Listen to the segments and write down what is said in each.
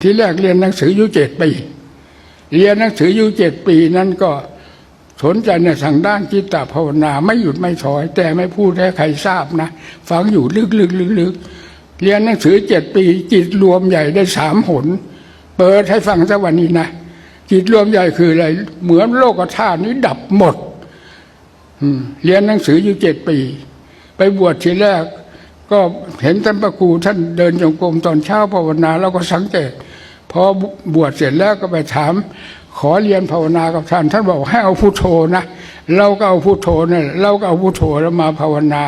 ที่แรกเรียนหนังสืออยู่เจ็ดปี เรียนหนังสืออยู่เจ็ดปีนั้นก็สนใจในทางด้านจิตตภาวนาไม่หยุดไม่ถอย แต่ไม่พูดให้ใครทราบนะ ฟังอยู่ลึกๆลึกเรียนหนังสือเจ็ดปี จิตรวมใหญ่ได้สามหน เปิดให้ฟังสักวันนี้นะ จิตรวมใหญ่คืออะไร เหมือนโลกธาตุนี้ดับหมดอืเรียนหนังสืออยู่เจ็ดปี ไปบวชทีแรก ก็เห็นท่านพระครูท่านเดินจงกรมตอนเช้าภาวนา แล้วก็สังเกต พอบวชเสร็จแล้วก็ไปถาม ขอเรียนภาวนากับท่าน ท่านบอกให้เอาพุโทโธนะเราก็เอาพุโทโธนะเราก็เอาพุโทโธแล้วมาภาวนา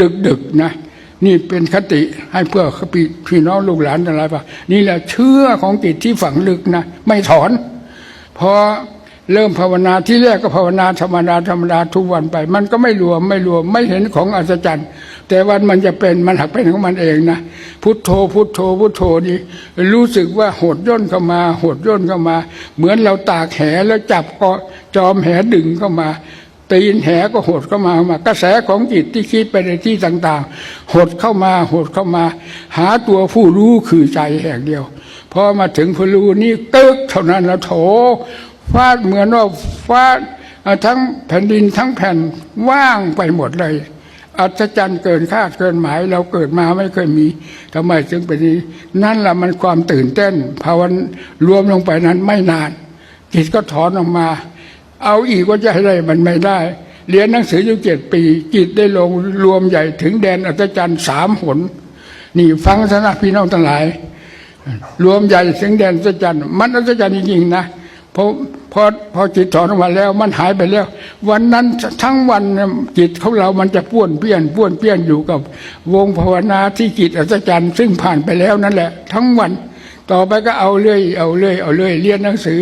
ดึกดึกนะ นี่เป็นคติให้เพื่อพี่พี่น้องลูกหลานอะไรปะนี่แหละเชื่อของจิตที่ฝังลึกนะ ไม่ถอน พอ เริ่มภาวนาที่แรกก็ภาวนาธรรมดาธรรมดาทุกวันไป มันก็ไม่รวมไม่รวมไม่เห็นของอัศจรรย์ แต่วันมันจะเป็นมันหักเป็นของมันเองนะพุทโธพุทโธพุทโธนี่รู้สึกว่าหดย่นเข้ามาหดย่นเข้ามา เหมือนเราตากแหแล้วจับก็จอมแหดึงเข้ามาตีนแหก็หดเข้ามามากระแสของจิตที่คิดไปในที่ต่างๆ หดเข้ามาหดเข้ามา หาตัวผู้รู้คือใจแห่งเดียวพอมาถึงผู้รู้นี่ตึกเท่านั้นแล้วโถ ฟาดเหมือนว่าฟาดทั้งแผ่นดินทั้งแผ่นว่างไปหมดเลย อัศจรรย์เกินคาดเกินหมาย เราเกิดมาไม่เคยมีทำไมจึงเป็นนี้ นั่นแหละมันความตื่นเต้นภาวันรวมลงไปนั้นไม่นานจิตก็ถอนออกมา เอาอีกก็จะให้ได้มันไม่ได้ เรียนหนังสืออยู่เจ็ดปี จิตได้ลงรวมใหญ่ถึงแดนอัศจรรย์สามหน นี่ฟังสนะพี่น้องทั้งหลาย รวมใหญ่ถึงแดนอัศจรรย์มันอัศจรรย์จริงๆนะ พอพอพอจิตถอนออกมาแล้ว มันหายไปแล้ว วันนั้นทั้งวันจิตของเรามันจะป้วนเปี้ยนป้วนเปี้ยนอยู่กับ วงภาวนาที่จิตอัศจรรย์ซึ่งผ่านไปแล้วนั่นแหละ ทั้งวันต่อไปก็เอาเรื่อยเอาเรื่อยเอาเรื่อยเรียนหนังสือ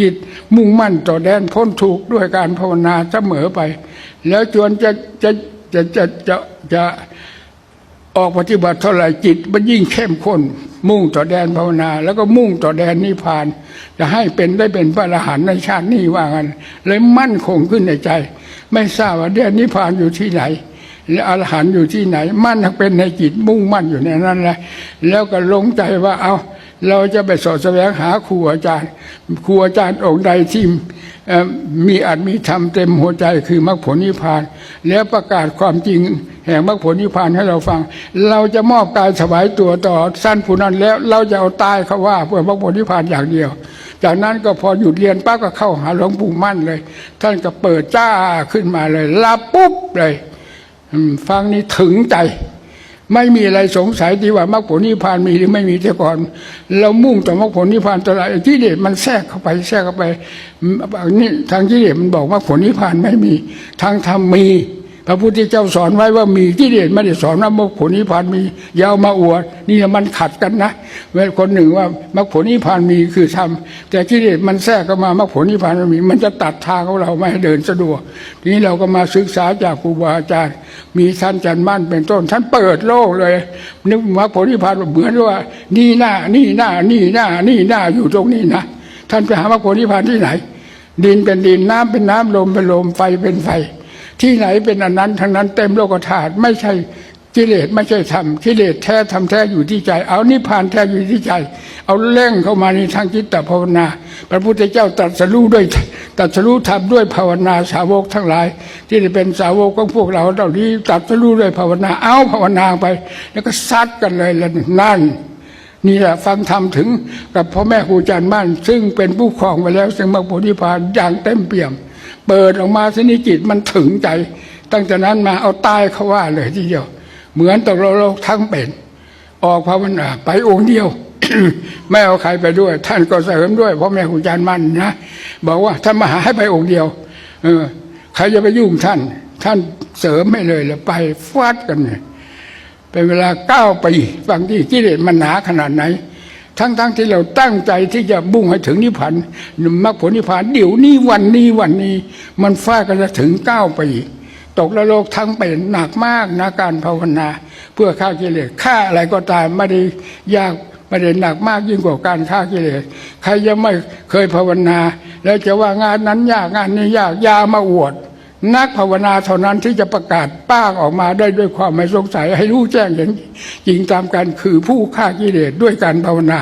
จิตมุ่งมั่นต่อแดนพ้นทุกข์ด้วยการภาวนาเสมอไป แล้วจวนจะจะจะจะจะจะออกปฏิบัติเท่าไหร่จิตมันยิ่งเข้มข้น มุ่งต่อแดนภาวนา แล้วก็มุ่งต่อแดนนิพพาน จะให้เป็นได้เป็นพระอรหันต์ในชาตินี้ว่างันเลยมั่นคงขึ้นในใจ ไม่ทราบว่าแดนนิพพานอยู่ที่ไหนและอรหันต์อยู่ที่ไหน มั่นเป็นในจิตมุ่งมั่นอยู่ในนั้นแหละแล้วก็ลงใจว่าเอาเราจะไปสอดแสวงหาครูอาจารย์ครูอาจารย์องค์ใดที่ มีอาจมีธรรมเต็มหัวใจคือมรรคผลนิพพาน แล้วประกาศความจริงแห่งมรรคผลนิพพานให้เราฟัง เราจะมอบกายถวายตัวต่อสั้นผู้นั้นแล้วเราจะเอาตายเขาว่าเพื่อมรรคผลนิพพานอย่างเดียว จากนั้นก็พอหยุดเรียนป้าก็เข้าหาหลวงปู่มั่นเลย ท่านก็เปิดจ้าขึ้นมาเลยรับปุ๊บเลย ฟังนี่ถึงใจ ไม่มีอะไรสงสัยที่ว่ามรรคผลนิพพานมีหรือไม่มีแต่ก่อน เรามุ่งต่อมรรคผลนิพพานตลอดที่เดชมันแทรกเข้าไปแทรกเข้าไปนี่ทางที่เดชมันบอกมรรคผลนิพพานไม่มี ทางธรรมมี พระพุทธเจ้าสอนไว้ว่ามีที่เดชไม่ได้สอนว่ามรรคผลนิพพานมียาวมาอวดนี่มันขัดกันนะเวลคนหนึ่งว่ามรรคผลนิพพานมีคือธรรมแต่ที่เดชมันแทรกเข้ามามรรคผลนิพพานม่มี มันจะตัดทางของเราไม่ให้เดินสะดวกทีนี้เราก็มาศึกษาจากครูบาอาจารย์ มีท่านจันทร์มั่นเป็นต้นท่านเปิดโลกเลย นึกมรรคผลนิพพานเหมือนว่า นี่หน้านี่หน้านี่หน้านี่หน้าอยู่ตรงนี้นะท่านไปหามรรคผลนิพพานที่ไหน ดินเป็นดินน้ำเป็นน้ำลมเป็นลมไฟเป็นไฟ ที่ไหนเป็นอันนั้นทั้งนั้นเต็มโลกธาตุไม่ใช่กิเลสไม่ใช่ธรรมกิเลสแท้ธรรมแท้อยู่ที่ใจ เอานิพพานแท้อยู่ที่ใจ เอาเร่งเข้ามาในทางจิตตภาวนา พระพุทธเจ้าตรัสรู้ด้วยตรัสรู้ธรรมด้วยภาวนาสาวกทั้งหลาย ที่ได้เป็นสาวกของพวกเราเหล่านี้ตรัสรู้ด้วยภาวนาเอาภาวนาไป แล้วก็ซัดกันเลยล้วนั่นนี่แหละฟังธรรมถึงกับพ่อแม่ครูอาจารย์มั่น ซึ่งเป็นผู้ครองไปแล้วซึ่งมรรคผลนิพพานอย่างเต็มเปี่ยม เปิดออกมาสนิจิตมันถึงใจ ตั้งแต่นั้นมาเอาตายเขาว่าเลยทีเดียว เหมือนตกโลกทั้งเป็น ออกภาวนาไปองค์เดียวไม่เอาใครไปด้วย ท่านก็เสริมด้วยพ่อแม่ครูอาจารย์มั่นนะบอกว่าท่านมาหาให้ไปองค์เดียว เออ ใครจะไปยุ่งท่าน ท่านเสริมให้เลยแล้วไปฟาดกันเลยเป็นเวลาเก้าปีฟังที่กิเลสมันหนาขนาดไหน ทั้งๆทที่เราตั้งใจที่จะบุ่งให้ถึงนิพพานมรรคผลนิพพานเดี๋ยวนี้วันนี้วันนี้ มันฟาดกันจะถึงเก้าปีตกละโลกทั้งเป็นหนักมากนะการภาวนา เพื่อฆ่ากิเลสฆ่าอะไรก็ตามไม่ได้ยากไม่ได้หนักมากยิ่งกว่าการฆ่ากิเลสใครยังไม่เคยภาวนา แล้วจะว่างานนั้นยากงานนี้ยากยามาอวด นักภาวนาเท่านั้นที่จะประกาศป้างออกมาได้ด้วยความไม่สงสัยให้รู้แจ้งเห็นจริงตามกันคือผู้ฆ่ากิเลสด้วยการภาวนา